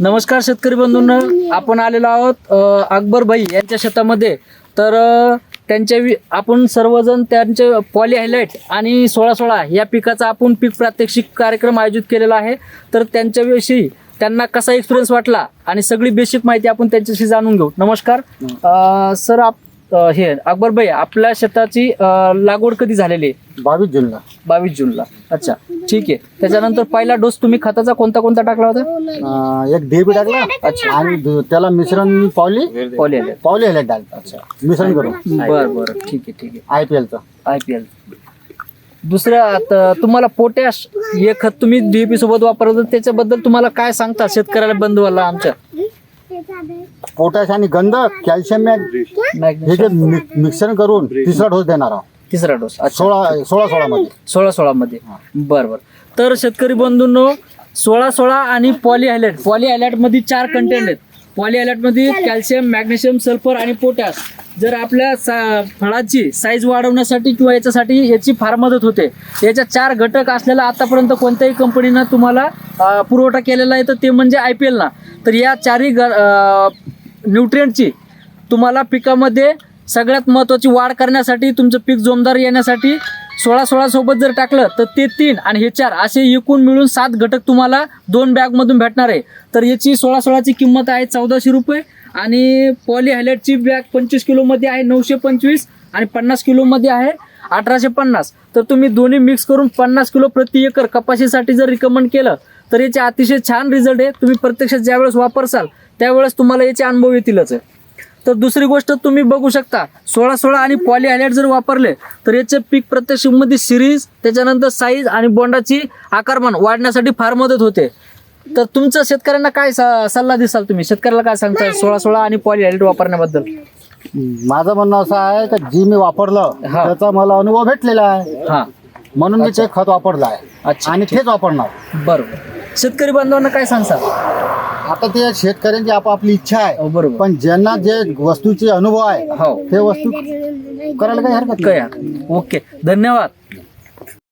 नमस्कार शेतकरी बंधूंना आपण आलेलो आहोत अकबर भाई यांच्या शेतामध्ये. तर त्यांच्या वि- आपण सर्वजण त्यांचे पॉली हायलाईट आणि सोळा सोळा या पिकाचा आपण पीक प्रात्यक्षिक कार्यक्रम आयोजित केलेला आहे. तर त्यांच्याविषयी त्यांना कसा एक्सपिरियन्स वाटला आणि सगळी बेसिक माहिती आपण त्यांच्याशी जाणून घेऊ. नमस्कार. सर आप अ, हे अकबर भाई आपल्या शेताची अ, लागवड कधी झालेली? आहे बावीस जूनला. बावीस जूनला. अच्छा ठीक आहे. त्याच्यानंतर पहिला डोस तुम्ही खताचा कोणता कोणता टाकला होता? अं, एक डीबी टाकला. आणि दु- त्याला मिश्रण पावली? हायलाईट पावली ह्याला टाक मिश्रण करून. बर बर. ठीक आहे ठीक आहे. आय पी एलचं आय पी एल. दुसरं आता तुम्हाला पोटॅश हे खत तुम्ही डीएपी सोबत वापरत होता, त्याच्याबद्दल तुम्हाला काय सांगता शेतकऱ्याला बंधूला आमच्या? पोटॅश आणि गंध कॅल्शियम हे जे मि- मिश्रण करून तिसरा डोस देणार आहोत. तिसरा डोस. अच्छा. सोळा सोळा सोळा मध्ये सोळा सोळा मध्ये बर बर. तर शेतकरी बंधूंनो सोळा सोळा आणि पॉली हायलाइट पॉली हायलाइटमध्ये चार कंटेंट आहेत. पॉली हायलाइटमध्ये कॅल्शियम मॅग्नेशियम सल्फर आणि पोटॅश. जर आपल्या सा- फळाची साईज वाढवण्यासाठी किंवा याच्यासाठी याची फार मदत होते. याच्या चार घटक असलेला आतापर्यंत कोणत्याही कंपनीनं तुम्हाला पुरवठा केलेला आहे तर ते म्हणजे आय पी एलना तर या चारही न्यूट्रियंटची तुम्हाला पिकामध्ये सगळ्यात महत्त्वाची वाढ करण्यासाठी तुमचं पीक जोमदार येण्यासाठी सोळा सोळासोबत जर टाकलं तर ते तीन आणि हे चार असे एकूण मिळून सात घटक तुम्हाला दोन बॅगमधून भेटणार आहे. तर याची सोळा सोळाची किंमत आहे चौदाशे रुपये. आणि पॉली हायलाईटची बॅग पंचवीस किलोमध्ये आहे नऊशे पंचवीस आणि पन्नास किलोमध्ये आहे अठराशे पन्नास. तर तुम्ही दोन्ही मिक्स करून पन्नास किलो प्रति एकर कपाशीसाठी जर रिकमेंड केलं तर याचे अतिशय छान रिझल्ट आहे. तुम्ही प्रत्यक्षात ज्यावेळेस वापरसाल त्यावेळेस तुम्हाला याचे अनुभव येतीलच. आहे तर दुसरी गोष्ट तुम्ही बघू शकता सोळा सोळा आणि पॉली हायलाइट जर वापरले तर याचे पीक प्रत्यक्षमध्ये सिरीज त्याच्यानंतर साईज आणि बोंडाची आकारमान वाढण्यासाठी फार मदत होते. तर तुमचं शेतकऱ्यांना काय स- सल्ला दिसाल तुम्ही? शेतकऱ्याला काय सांगताय? सोळा सोळा आणि पॉली हायलाइट वापरण्याबद्दल. माझं म्हणणं असं आहे की जी मी वापरलं हा. त्याचा मला अनुभव भेटलेला आहे. हा. म्हणून मी ते खत वापरलं आहे. अच्छा. आणि तेच वापरणार. बरोबर. शेतकरी बांधवांना काय सांगसाल? आता ते शेतकऱ्यांची आपापली इच्छा आहे. हो, बरोबर. पण ज्यांना जे वस्तूचे अनुभव आहे हो. ते वस्तू करायला काही हरकत नाही. काय ओके. धन्यवाद.